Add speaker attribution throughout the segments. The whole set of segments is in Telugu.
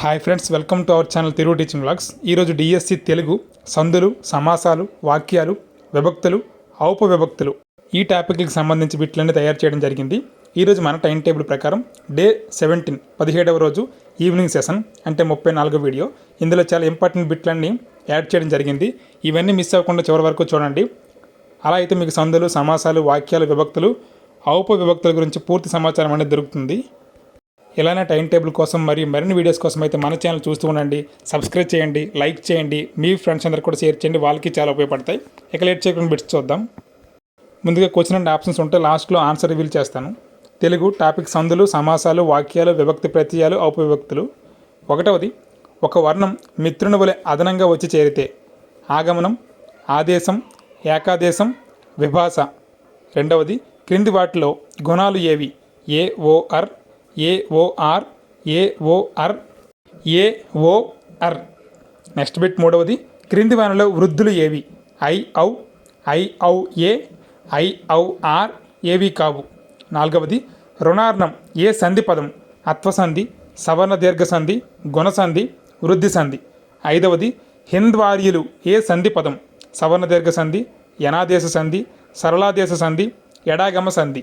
Speaker 1: Hi friends welcome to our channel Telugu teaching blogs ఈరోజు డిఎస్సి తెలుగు సందులు సమాసాలు వాక్యాలు విభక్తులు ఔప విభక్తులు ఈ టాపిక్కి సంబంధించి బిట్లన్నీ తయారు చేయడం జరిగింది. ఈరోజు మన టైం టేబుల్ ప్రకారం డే సెవెంటీన్ పదిహేడవ రోజు ఈవినింగ్ సెషన్ అంటే ముప్పై నాలుగో వీడియో ఇందులో చాలా ఇంపార్టెంట్ బిట్లన్నీ యాడ్ చేయడం జరిగింది. ఇవన్నీ మిస్ అవ్వకుండా చివరి వరకు చూడండి. అలా అయితే మీకు సందులు సమాసాలు వాక్యాలు విభక్తులు ఔప విభక్తుల గురించి పూర్తి సమాచారం అనేది దొరుకుతుంది. ఇలానే టైం టేబుల్ కోసం మరియు మరిన్ని వీడియోస్ కోసం అయితే మన ఛానల్ చూస్తూ ఉండండి. సబ్స్క్రైబ్ చేయండి లైక్ చేయండి. మీ ఫ్రెండ్స్ అందరు కూడా షేర్ చేయండి. వాళ్ళకి చాలా ఉపయోగపడతాయి. ఇక లేట్ చేయకుండా బిట్స్ చూద్దాం. ముందుగా క్వశ్చన్ అండ్ ఆప్షన్స్ ఉంటే లాస్ట్లో ఆన్సర్ రివీల్ చేస్తాను. తెలుగు టాపిక్ సందులు సమాసాలు వాక్యాలు విభక్తి ప్రత్యయాలు ఔపవిభక్తులు. ఒకటవది ఒక వర్ణం మిత్రుని వలె అదనంగా వచ్చి చేరితే ఆగమనం ఆదేశం ఏకాదేశం విభాష రెండవది క్రింది వాటిలో గుణాలు ఏవి? ఏ ఓఆర్ ఏఓఆర్ ఏఓఆర్ ఏఓఆర్ నెక్స్ట్ బిట్ మూడవది. క్రింది వానలో వృద్ధులు ఏవి? ఐ ఔ ఐ ఔ ఏ ఐ ఔ ఆర్ ఏవి కావు. నాలుగవది. రుణార్ణం ఏ సంధి పదం? అత్వసంధి సవర్ణ దీర్ఘ సంధి గుణసంధి వృద్ధి సంధి. ఐదవది. హింద్వార్యులు ఏ సంధి పదం? సవర్ణ దీర్ఘ సంధి యనాదేశ సంధి సరళాదేశ సంధి ఎడాగమ సంధి.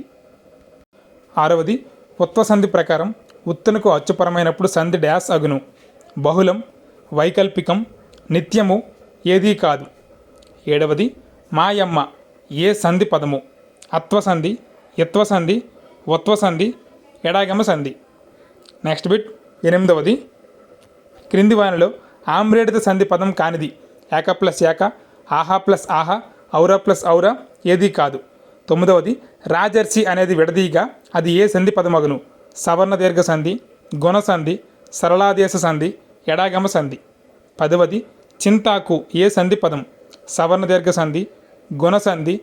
Speaker 1: ఆరవది. ఉత్వ సంధి ప్రకారం ఉత్తునకు అచ్చుపరమైనప్పుడు సంధి డ్యాస్ అగును. బహుళం వైకల్పికం నిత్యము ఏదీ కాదు. ఏడవది మాయమ్మ ఏ సంధి పదము? అత్వసంధి యత్వసంధి ఉత్వసంధి ఎడాగమ సంధి. నెక్స్ట్ బిట్ ఎనిమిదవది క్రింది వానిలో ఆమ్రేడిత సంధి పదం కానిది. ఏక ప్లస్ ఏక ఆహా ప్లస్ ఆహా ఔరా ప్లస్ ఔరా ఏదీ కాదు. తొమ్మిదవది రాజర్షి అనేది విడదీగా అది ఏ సంధి పదమగును? సవర్ణ దీర్ఘ సంధి గుణ సంధి సరళాదేశ సంధి ఎడాగమ సంధి. పదవది చింతాకు ఏ సంధి పదం? సవర్ణ దీర్ఘ సంధి గుణ సంధి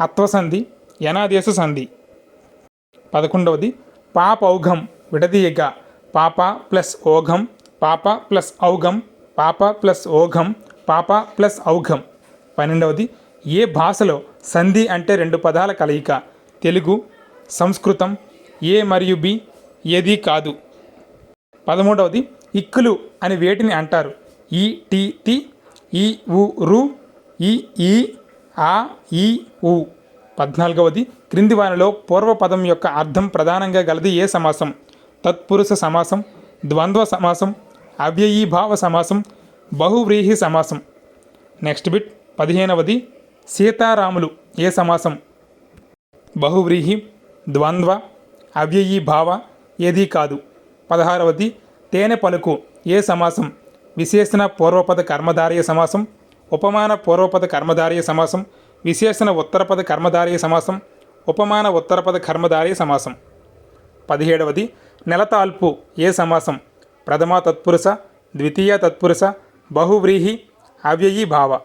Speaker 1: అత్వసంధి యనాదేశ సంధి. పదకొండవది పాపౌఘం విడదీయగా పాప ప్లస్ ఓఘం పాప ప్లస్ ఔఘం పాప ప్లస్ ఓఘం పాప ప్లస్ ఔఘం. పన్నెండవది ఏ భాషలో సంధి అంటే రెండు పదాల కలయిక. తెలుగు సంస్కృతం ఏ మరియు బి ఏది కాదు. పదమూడవది ఇక్కులు అని వేటిని అంటారు. ఈ టి తి ఈ ఉ రు ఈ ఈ ఆ ఈ ఉ పద్నాలుగవది క్రింది వానిలో పూర్వపదం యొక్క అర్థం ప్రధానంగా గలది ఏ సమాసం? తత్పురుష సమాసం ద్వంద్వ సమాసం అవ్యయీభావ సమాసం బహువ్రీహి సమాసం. నెక్స్ట్ బిట్ పదిహేనవది సీతారాములు ఏ సమాసం? బహువ్రీహి ద్వంద్వ అవ్యయీభావ ఏదీ కాదు. పదహారవది తేనె పలుకు ఏ సమాసం? విశేషణ పూర్వపద కర్మధారయ సమాసం ఉపమాన పూర్వపద కర్మధారయ సమాసం విశేషణ ఉత్తరపద కర్మధారయ సమాసం ఉపమాన ఉత్తరపద కర్మధారయ సమాసం. పదిహేడవది నెలతాల్పు ఏ సమాసం? ప్రథమ తత్పురుష ద్వితీయ తత్పురుష బహువ్రీహి అవ్యయీ భావ.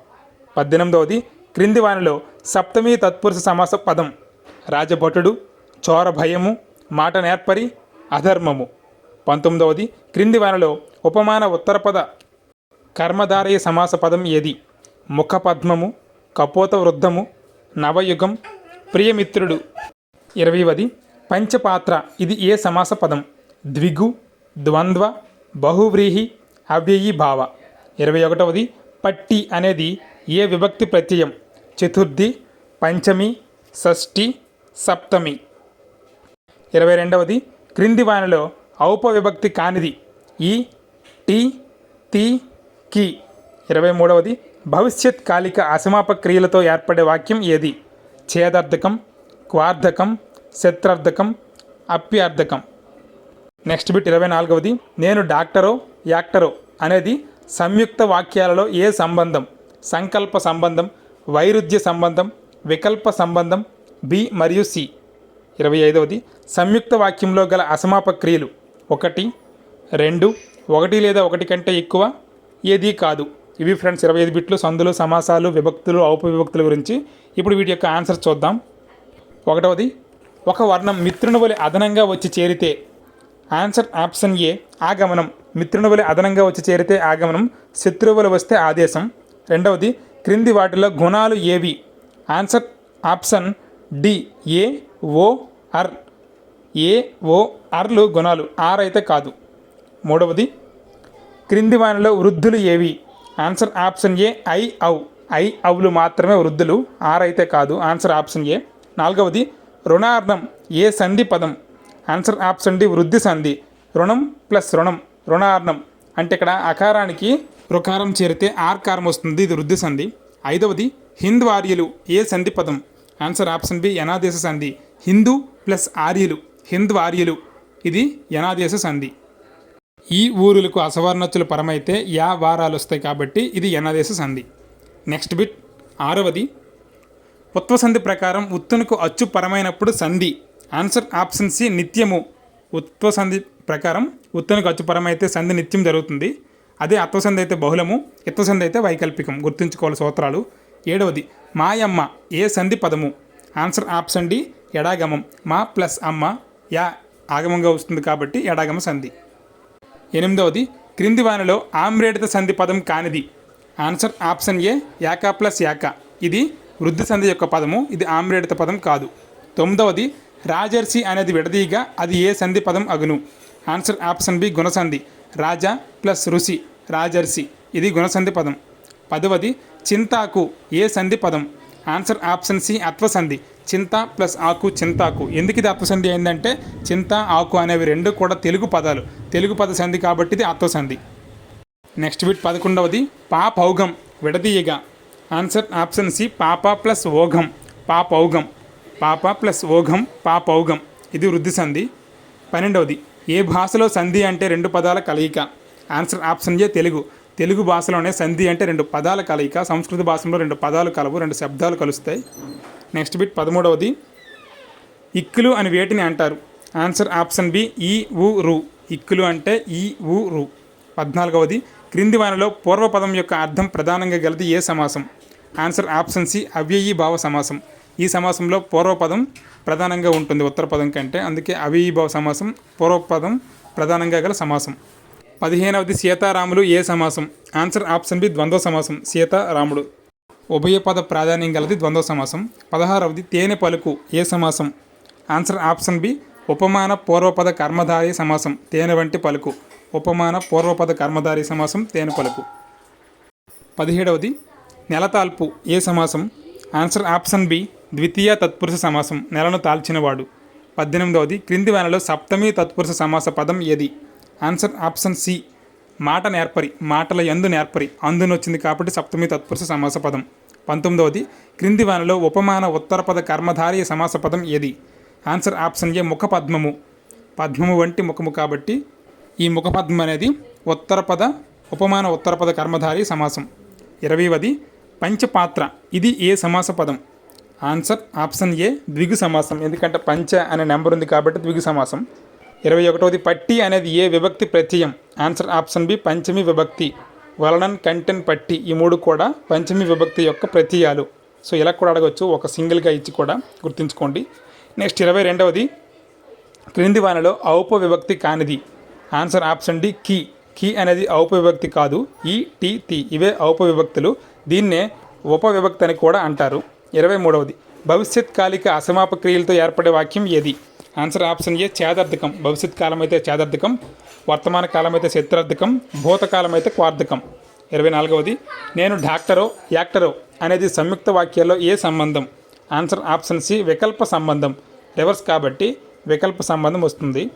Speaker 1: పద్దెనిమిదవది క్రింది వానిలో సప్తమి తత్పురుష సమాస పదం. రాజభటుడు చోర భయము మాట నేర్పరి అధర్మము. పంతొమ్మిదవది క్రింది వానిలో ఉపమాన ఉత్తరపద కర్మధారయ సమాస పదం ఏది? ముఖపద్మము కపోత వృద్ధము నవయుగం ప్రియమిత్రుడు. ఇరవైవది పంచపాత్ర ఇది ఏ సమాస పదం? ద్విగు ద్వంద్వ బహువ్రీహి అవ్యయీ భావ. ఇరవై ఒకటవది పట్టి అనేది ఏ విభక్తి ప్రత్యయం? చతుర్థి పంచమి షష్ఠి సప్తమి. ఇరవై రెండవది క్రింది వానిలో ఔపవిభక్తి కానిది. ఈ టి తి కి. ఇరవై మూడవది భవిష్యత్ కాలిక అసమాప క్రియలతో ఏర్పడే వాక్యం ఏది? ఛేదార్థకం క్వార్థకం శత్రార్థకం అప్యార్థకం. నెక్స్ట్ బిట్ ఇరవై నాలుగవది నేను డాక్టరో యాక్టరో అనేది సంయుక్త వాక్యాలలో ఏ సంబంధం? సంకల్ప సంబంధం వైరుధ్య సంబంధం వికల్ప సంబంధం బి మరియు సి. ఇరవై ఐదవది సంయుక్త వాక్యంలో గల అసమాప క్రియలు. ఒకటి రెండు ఒకటి లేదా ఒకటి కంటే ఎక్కువ ఏదీ కాదు. ఇవి ఫ్రెండ్స్ ఇరవై ఐదు బిట్లు సందులు సమాసాలు విభక్తులు ఔపవిభక్తుల గురించి ఇప్పుడు వీటి యొక్క ఆన్సర్ చూద్దాం. ఒకటవది ఒక వర్ణం మిత్రుని వలె అదనంగా వచ్చి చేరితే ఆన్సర్ ఆప్షన్ ఏ ఆగమనం. మిత్రుని వలె అదనంగా వచ్చి చేరితే ఆగమనం శత్రువులు వస్తే ఆదేశం. రెండవది క్రింది వాటిలో గుణాలు ఏవి? ఆన్సర్ ఆప్షన్ డి ఏ ఓ అర్ ఏ ఓ అర్లు గుణాలు ఆర్ అయితే కాదు. మూడవది క్రింది వానిలో వృద్ధులు ఏవి? ఆన్సర్ ఆప్షన్ ఏ ఐ ఔ. ఐ అవులు మాత్రమే వృద్ధులు ఆర్ అయితే కాదు. Answer option A. నాలుగవది రుణార్ణం ఏ సంధి పదం? ఆన్సర్ ఆప్షన్ డి వృద్ధి సంధి. రుణం ప్లస్ రుణం రుణార్ణం అంటే ఇక్కడ అకారానికి రుకారం చేరితే ఆర్కారం వస్తుంది. ఇది వృద్ధి సంధి. ఐదవది హింద్ ఆర్యులు. ఏ సంధి పదం? ఆన్సర్ ఆప్షన్ బి యనాదేశ సంధి. హిందూ ప్లస్ ఆర్యులు. హింద్ ఆర్యులు. ఇది యనాదేశ సంధి. ఈ ఊరులకు అసవర్ణచులు పరమైతే యా వారాలు వస్తాయి కాబట్టి ఇది యనాదేశ సంధి. నెక్స్ట్ బిట్ ఆరవది ఉత్వ సంధి ప్రకారం ఉత్తునకు అచ్చు పరమైనప్పుడు సంధి. ఆన్సర్ ఆప్షన్ సి నిత్యము. ఉత్వ సంధి ప్రకారం ఉత్తునకు అచ్చు పరమైతే సంధి నిత్యం జరుగుతుంది. అదే అత్వసంధి అయితే బహుళము ఇత్వసంధి అయితే వైకల్పికం. గుర్తుంచుకోవాలి సూత్రాలు. ఏడవది మాయమ్మ ఏ సంధి పదము? ఆన్సర్ ఆప్షన్ డి ఎడాగమం మా ప్లస్ అమ్మ యా ఆగమంగా వస్తుంది కాబట్టి ఎడాగమ సంధి. ఎనిమిదవది క్రింది వానలో ఆమ్రేడిత సంధి పదం కానిది. ఆన్సర్ ఆప్షన్ ఏ యాకా ప్లస్ యాక. ఇది వృద్ధి సంధి యొక్క పదము ఇది ఆమ్రేడిత పదం కాదు. తొమ్మిదవది రాజర్షి అనేది విడదీయగా అది ఏ సంధి పదం అగును? ఆన్సర్ ఆప్షన్ బి గుణసంధి. రాజా ప్లస్ ఋషి. రాజర్షి ఇది గుణసంధి పదం. పదవది చింతాకు. ఏ సంధి పదం? ఆన్సర్ ఆప్షన్ సి అత్వసంధి. చింత ప్లస్ ఆకు చింతాకు. ఎందుకు ఇది అత్వసంధి అయిందంటే చింత ఆకు అనేవి రెండు కూడా తెలుగు పదాలు. తెలుగు పద సంధి కాబట్టి ఇది అత్వసంధి. నెక్స్ట్ వీట్ పదకొండవది పాపౌగం విడదీయగా. ఆన్సర్ ఆప్షన్ సి పాప ప్లస్ ఓఘం. పాపౌగం పాప ప్లస్ ఓఘం పాపౌగం ఇది వృద్ధి సంధి. పన్నెండవది ఏ భాషలో సంధి అంటే రెండు పదాల కలయిక? Answer option A Telugu. Telugu భాషలోనే సంధి అంటే రెండు పదాల కలయిక సంస్కృత భాషలో రెండు పదాలు కలవు రెండు శబ్దాలు కలుస్తాయి. Next bit పదమూడవది. ఇక్కులు అని వేటిని అంటారు? ఆన్సర్ ఆప్షన్ బి ఈ ఊ రు. ఇక్కులు అంటే ఈ ఊ రు. పద్నాలుగవది. క్రింది వానలో పూర్వపదం యొక్క అర్థం ప్రధానంగా గలది ఏ సమాసం? ఆన్సర్ ఆప్షన్ సి అవ్యయీ భావ సమాసం. ఈ సమాసంలో పూర్వపదం ప్రధానంగా ఉంటుంది ఉత్తర పదం కంటే. అందుకే అవ్యయీ భావ సమాసం పూర్వపదం ప్రధానంగా గల సమాసం. పదిహేనవది సీతారాములు ఏ సమాసం? ఆన్సర్ ఆప్షన్ బి ద్వంద్వ సమాసం. సీతారాముడు. ఉభయ పద ప్రాధాన్యం గలది ద్వంద్వ సమాసం. పదహారవది తేనె పలుకు ఏ సమాసం? ఆన్సర్ ఆప్షన్ బి ఉపమాన పూర్వపద కర్మధారి సమాసం. తేనె వంటి పలుకు. ఉపమాన పూర్వపద కర్మధారి సమాసం. తేనె పలుకు. పదిహేడవది నెలతాల్పు ఏ సమాసం? ఆన్సర్ ఆప్షన్ బి ద్వితీయ తత్పురుష సమాసం. నెలను తాల్చినవాడు. పద్దెనిమిదవది క్రింది వానలో సప్తమి తత్పురుష సమాస పదం ఏది? Answer option C. మాట నేర్పరి మాటల యందు నేర్పరి అందునొచ్చింది కాబట్టి సప్తమి తత్పురుష సమాస పదం. పంతొమ్మిదవది క్రింది వానలో ఉపమాన ఉత్తరపద కర్మధారి సమాస పదం ఏది? ఆన్సర్ ఆప్షన్ ఏ ముఖ పద్మము. పద్మము వంటి ముఖము కాబట్టి ఈ ముఖపద్మం అనేది ఉత్తరపద ఉపమాన ఉత్తరపద కర్మధారి సమాసం. ఇరవైవది పంచపాత్ర. ఇది ఏ సమాస పదం? ఆన్సర్ ఆప్షన్ ఏ ద్విగు సమాసం. ఎందుకంటే పంచ అనే నెంబర్ ఉంది కాబట్టి ద్విగు సమాసం. ఇరవై ఒకటవది పట్టి అనేది ఏ విభక్తి ప్రత్యయం? ఆన్సర్ ఆప్షన్ బి పంచమి విభక్తి. వలనన్ కంటెన్ పట్టి ఈ మూడు కూడా పంచమి విభక్తి యొక్క ప్రత్యయాలు. సో ఇలా కూడా అడగవచ్చు ఒక సింగిల్గా ఇచ్చి కూడా గుర్తుంచుకోండి. నెక్స్ట్ ఇరవై రెండవది క్రింది వానలో ఔప విభక్తి కానిది. ఆన్సర్ ఆప్షన్ డి కీ. కీ అనేది ఔప విభక్తి కాదు. ఈ టీ తి. ఇవే ఔప విభక్తులు. దీన్నే ఉపవిభక్తి అని కూడా అంటారు. ఇరవై మూడవది భవిష్యత్ కాలిక అసమాప క్రియలతో ఏర్పడే వాక్యం ఏది? ఆన్సర్ ఆప్షన్ ఏ చేదార్థకం భవిష్యత్ కాలం అయితే చేదార్థకం వర్తమాన కాలం అయితే శత్రార్థకం భూతకాలం అయితే క్వార్థకం. ఇరవై నాలుగవది నేను డాక్టరో యాక్టరో అనేది సంయుక్త వాక్యాల్లో ఏ సంబంధం? ఆన్సర్ ఆప్షన్ సి వికల్ప సంబంధం. రివర్స్ కాబట్టి వికల్ప సంబంధం వస్తుంది.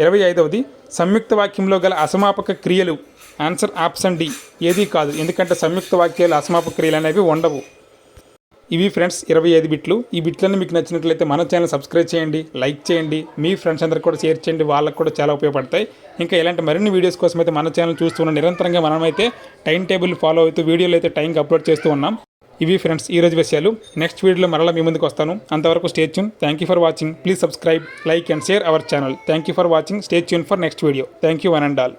Speaker 1: ఇరవై ఐదవది సంయుక్త వాక్యంలో గల అసమాపక క్రియలు. Answer option D. ఏది కాదు. ఎందుకంటే సంయుక్త వాక్యాలు అసమాపక క్రియలు అనేవి ఉండవు. ఇవి ఫ్రెండ్స్ ఇరవై ఐదు బిట్లు. ఈ బిట్లన్నీ మీకు నచ్చినట్లయితే మన ఛానల్ సబ్స్క్రైబ్ చేయండి లైక్ చేయండి మీ ఫ్రెండ్స్ అందరికి కూడా షేర్ చేయండి వాళ్ళకు కూడా చాలా ఉపయోగపడతాయి. ఇంకా ఇలాంటి మరిన్ని వీడియోస్ కోసం అయితే మన ఛానల్ చూస్తూ నిరంతరంగా మనమైతే టైం టేబుల్ ఫాలో అవుతూ వీడియోలు అయితే టైంకి అప్లోడ్ చేస్తూ ఉన్నాం. ఇవి ఫ్రెండ్స్ ఈ రోజు విషయాలు. నెక్స్ట్ వీడియోలో మరలా మీ ముందుకు వస్తాను. అంతవరకు stay tune thank you for watching please subscribe like and share our channel thank you for watching stay tune for next video thank you one and all